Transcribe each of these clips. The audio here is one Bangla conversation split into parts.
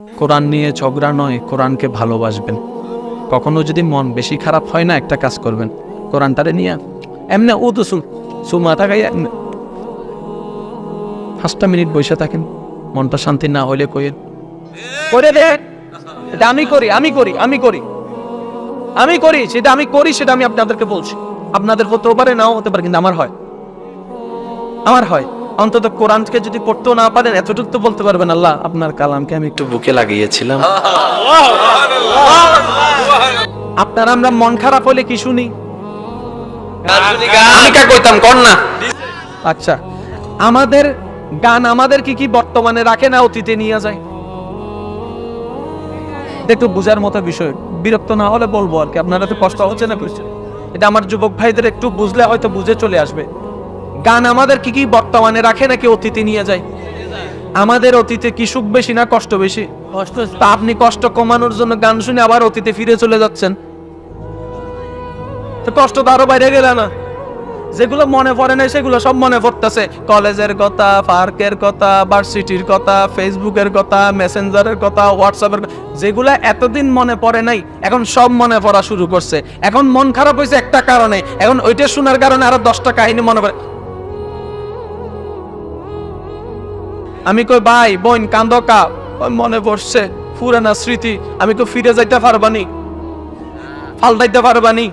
কোরআন নিয়ে ঝগড়া নয়, কোরআনকে ভালোবাসবেন। কখনো যদি মন বেশি খারাপ হয় না, একটা কাজ করবেন। কোরআনটারে নিয়ে এমনি ও তো শুন সুমা থাকাই পাঁচটা মিনিট বসে থাকেন, মনটা শান্তি না হলে কইেন করে দে এটা আমি করি আমি করি আমি করি। আমি করি, সেটা আমি করি, সেটা আমি আপনাদেরকে বলছি। আপনাদের হতেও পারে, নাও হতে পারে, কিন্তু আমার হয়। আমার হয়। অন্তত কোরআনকে যদি পড়তেও না পারেন এতটুকু তো বলতে পারবেন আল্লাহ আপনার কালামকে আমি একটু বুকে লাগিয়েছিলাম। আপনার আমরা মন খারাপ হলে কি শুনি? কইতাম কর না। আচ্ছা আমাদের গান আমাদের কি কি বর্তমানে রাখে না অতীতে নিয়ে যায়? একটু বোঝার মতো বিষয় বিরক্ত না হলে বলব আর কি আপনারা তো কষ্ট হচ্ছে না এটা আমার যুবক ভাইদের একটু বুঝলে হয়তো বুঝে চলে আসবে। গান আমাদের কি কি বর্তমানে রাখে নাকি অতীতে নিয়ে যায়? আমাদের অতীতে কি সুখ বেশি না কষ্ট বেশি? কষ্ট তা আপনি কষ্ট কমানোর জন্য গান শুনে আবার অতীতে ফিরে চলে যাচ্ছেন। তো কষ্ট তো আরও বাইরে গেলে না। যেগুলো মনে পড়ে নাই সেগুলো সব মনে পড়তেছে। কলেজের কথা পার্কের কথা ভার্সিটির কথা ফেসবুকের কথা মেসেঞ্জারের কথা হোয়াটসঅ্যাপের কথা, যেগুলো এতদিন মনে পড়ে নাই এখন সব মনে পড়া শুরু করছে। এখন মন খারাপ হয়েছে একটা কারণে। এখন ওইটা শোনার কারণে আরও দশটা কাহিনী মনে পড়ে। আমি কই, ভাই, বোন, কান্দ কা? ওই মনে পড়ছে পুরানা স্মৃতি, আমি কই ফিরে যাইতে পারবানি? ফালটাইতে পারবানি,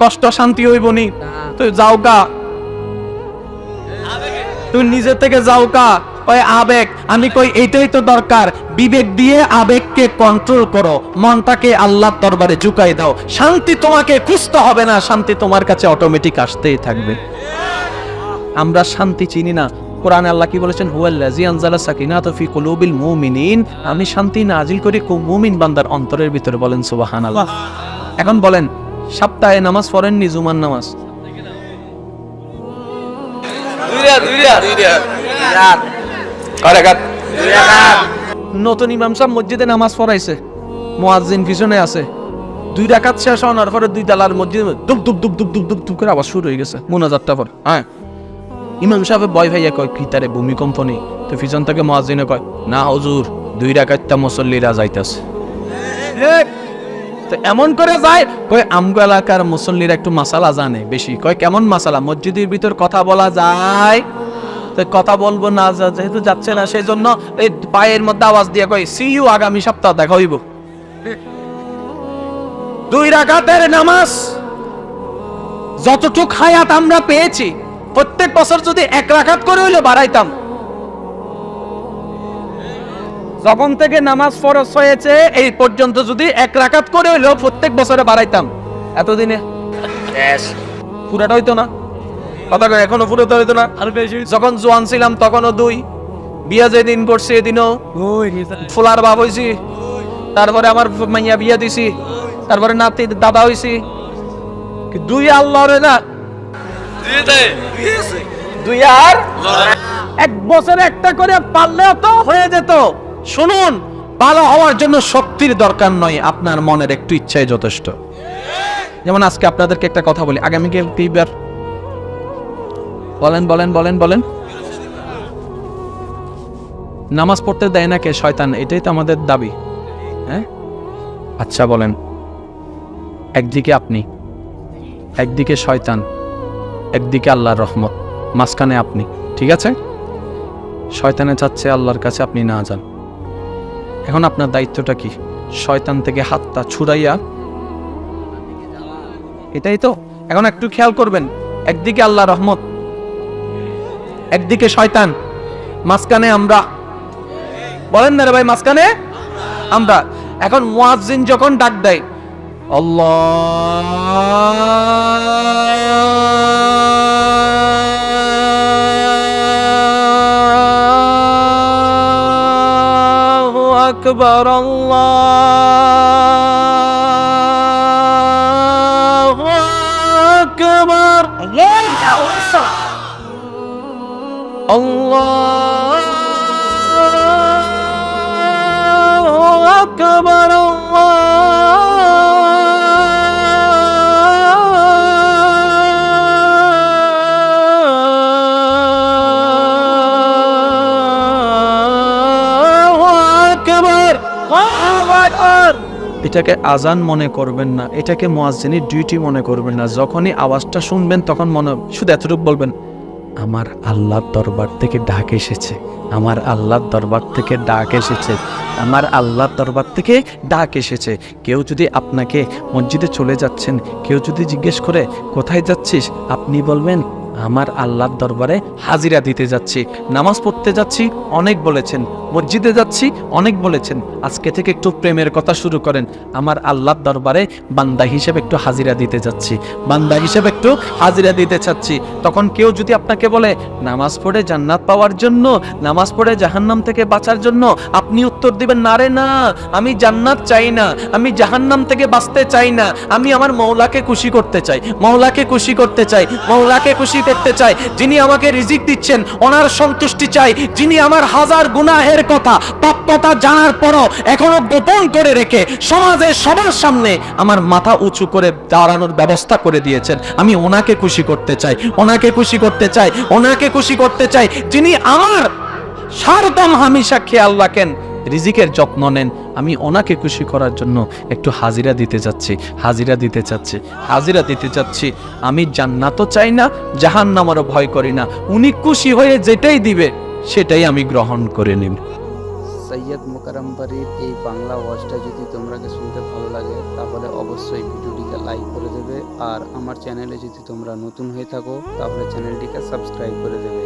কষ্ট শান্তি হইবনি তুই যাও কা। তুই নিজে থেকে যাও কা? ওই আবেগ, আমি কই, এইটাই তো দরকার, বিবেক দিয়ে আবেগকে কন্ট্রোল করো, মনটাকে আল্লাহর দরবারে ঝুকাই দাও, শান্তি তোমাকে খুঁজতে হবে না, শান্তি তোমার কাছে অটোমেটিক আসতেই থাকবে। আমরা শান্তি চিনি না কোরআনে আল্লাহ কি বলেছেন? আনজালা কুলুবিল মুমিনিন আমি শান্তি নাজিল করি মুমিন বান্দার অন্তরের ভিতরে বলেন, সুবহানাল্লাহ। এখন বলেন, সপ্তাহে নামাজ পড়েন নি জুমার নামাজ? নতুন ইমাম সাহেব মসজিদে নামাজ পড়াইছে। মুয়াজ্জিন পিছনে আছে। দুই রাকাত শেষ হওয়ার পরে দুই তালার মসজিদে দুপ দুপ দুপ দুপ দুপ দুপ করে আবার শুরু হয়ে গেছে। মোনাজাতটা পর হ্যাঁ। ইমাম সাহেব ভয় ভাইয়া কয়, কি তারে ভূমিকম্প নেই? তো পিছন থেকে মুয়াজ্জিনে কয়, না হজুর, দুই রাকাতটা মুসল্লিরা যাইতাছে। তো এমন করে যায়? কয়, আমগো এলাকার মুসল্লিরা একটু মাসালা জানে বেশি। কয়, কেমন মাসালা? মসজিদের ভিতর কথা বলা যায়? তো কথা বলব না যেহেতু যাচ্ছে না সেই জন্য এই পায়ের মধ্যে আওয়াজ দিয়ে কয় সি ইউ আগামী সপ্তাহ দেখা হইব। দুই রাকাতের নামাজ, যতটুক হায়াত আমরা পেয়েছি প্রত্যেক বছর যদি এক রাকাত করে হইলে বাড়াইতাম। যখন থেকে নামাজ ফরজ হয়েছে এই পর্যন্ত যদি এক রাকাত করে হইলেও প্রত্যেক বছরে বাড়াইতাম। এতদিনে। পুরাটা হইতো না। কথা এখনও পুরোটা হইতো না। যখন জোয়ান ছিলাম তখনও দুই। বিয়া যেদিন করছি এদিনও। ফুলার বাপ হইছি। তারপরে আমার মাইয়া বিয়া দিছি। তারপরে নাতি দাদা হইছি। দুই আল্লাহর না দুই আর? এক বছরে একটা করে পারলেও তো হয়ে যেত। শুনুন ভালো হওয়ার জন্য শক্তির দরকার নয় আপনার মনের একটু ইচ্ছাই যথেষ্ট। যেমন আজকে আপনাদেরকে একটা কথা বলি আগামীকাল কিবার বলেন বলেন বলেন বলেন। নামাজ পড়তে দেয় না কে? শয়তান এটাই তো আমাদের দাবি। হ্যাঁ? আচ্ছা বলেন। একদিকে আপনি একদিকে শয়তান। একদিকে আল্লাহর রহমত, মাঝখানে আপনি, ঠিক আছে? শয়তানে চাচ্ছে আল্লাহর কাছে আপনি না যান। এখন আপনার দায়িত্বটা কি? শয়তান থেকে হাতটা ছুড়াইয়া এটাই তো। এখন একটু খেয়াল করবেন, একদিকে আল্লাহ রহমত, একদিকে শয়তান। মাঝখানে আমরা। বলেন না রে ভাই, মাঝখানে? আমরা। এখন মুয়াজ্জিন যখন ডাক দেয়, আল্লাহু আকবার আকবার আকবার আকবার এটাকে আজান মনে করবেন না, এটাকে মোয়াজ্জিনের ডিউটি মনে করবেন না। যখনই আওয়াজটা শুনবেন, তখন মনে, শুধু এতটুকু বলবেন, আমার আল্লাহর দরবার থেকে ডাক এসেছে, আমার আল্লাহর দরবার থেকে ডাক এসেছে, আমার আল্লাহর দরবার থেকে ডাক এসেছে। কেউ যদি আপনাকে মসজিদে চলে যাচ্ছেন, কেউ যদি জিজ্ঞেস করে, কোথায় যাচ্ছিস? আপনি বলবেন, আমার আল্লাহর দরবারে হাজিরা দিতে যাচ্ছি, নামাজ পড়তে যাচ্ছি। অনেক বলেছেন মসজিদে যাচ্ছি, অনেক বলেছেন, আজকে থেকে একটু প্রেমের কথা শুরু করেন। আমার আল্লাহর দরবারে বান্দা হিসেবে একটু হাজিরা দিতে যাচ্ছি। বান্দা হিসেবে একটু হাজিরা দিতে চাচ্ছি। তখন কেউ যদি আপনাকে বলে, নামাজ পড়ে জান্নাত পাওয়ার জন্য, নামাজ পড়ে জাহান্নাম থেকে বাঁচার জন্য আপনি উত্তর দিবেন, না রে, না, আমি জান্নাত চাই না, আমি জাহান্নাম থেকে বাঁচতে চাই না, আমি আমার মৌলাকে খুশি করতে চাই মৌলাকে খুশি করতে চাই মৌলাকে খুশি করতে চাই, যিনি আমাকে রিজিক দিচ্ছেন, ওনার সন্তুষ্টি চাই, যিনি আমার হাজার গুনাহের কথা প্রাপ্যতা জানার পরও এখনও গোপন করে রেখে সমাজের সবার সামনে আমার মাথা উঁচু করে দাঁড়ানোর ব্যবস্থা করে দিয়েছেন। আমি ওনাকে খুশি করতে চাই, ওনাকে খুশি করতে চাই, ওনাকে খুশি করতে চাই, যিনি আমার সারদম হামেশা খেয়াল রাখেন, রিজিকের যত্ন নেন। আমি ওনাকে খুশি করার জন্য একটু হাজিরা দিতে যাচ্ছি হাজিরা দিতে চাচ্ছি, হাজিরা দিতে চাচ্ছি। আমি জান্নাতও চাই না, জাহান্নামারও ভয় করি না। উনি খুশি হয়ে যেটাই দিবে। সেটাই আমি গ্রহণ করে নিব। সৈয়দ মোকারম বাড়ির এই বাংলা ওয়াজটা যদি তোমরাকে শুনতে ভালো লাগে, তাহলে অবশ্যই ভিডিওটিকে লাইক করে দেবে। আর আমার চ্যানেলে যদি তোমরা নতুন হয়ে থাকো, তাহলে চ্যানেলটিকে সাবস্ক্রাইব করে দেবে।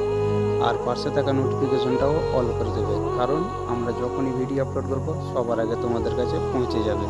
আর পাশে থাকা নোটিফিকেশনটাও অল করে দেবে। কারণ আমরা যখনই ভিডিও আপলোড করব, সবার আগে তোমাদের কাছে পৌঁছে যাবে।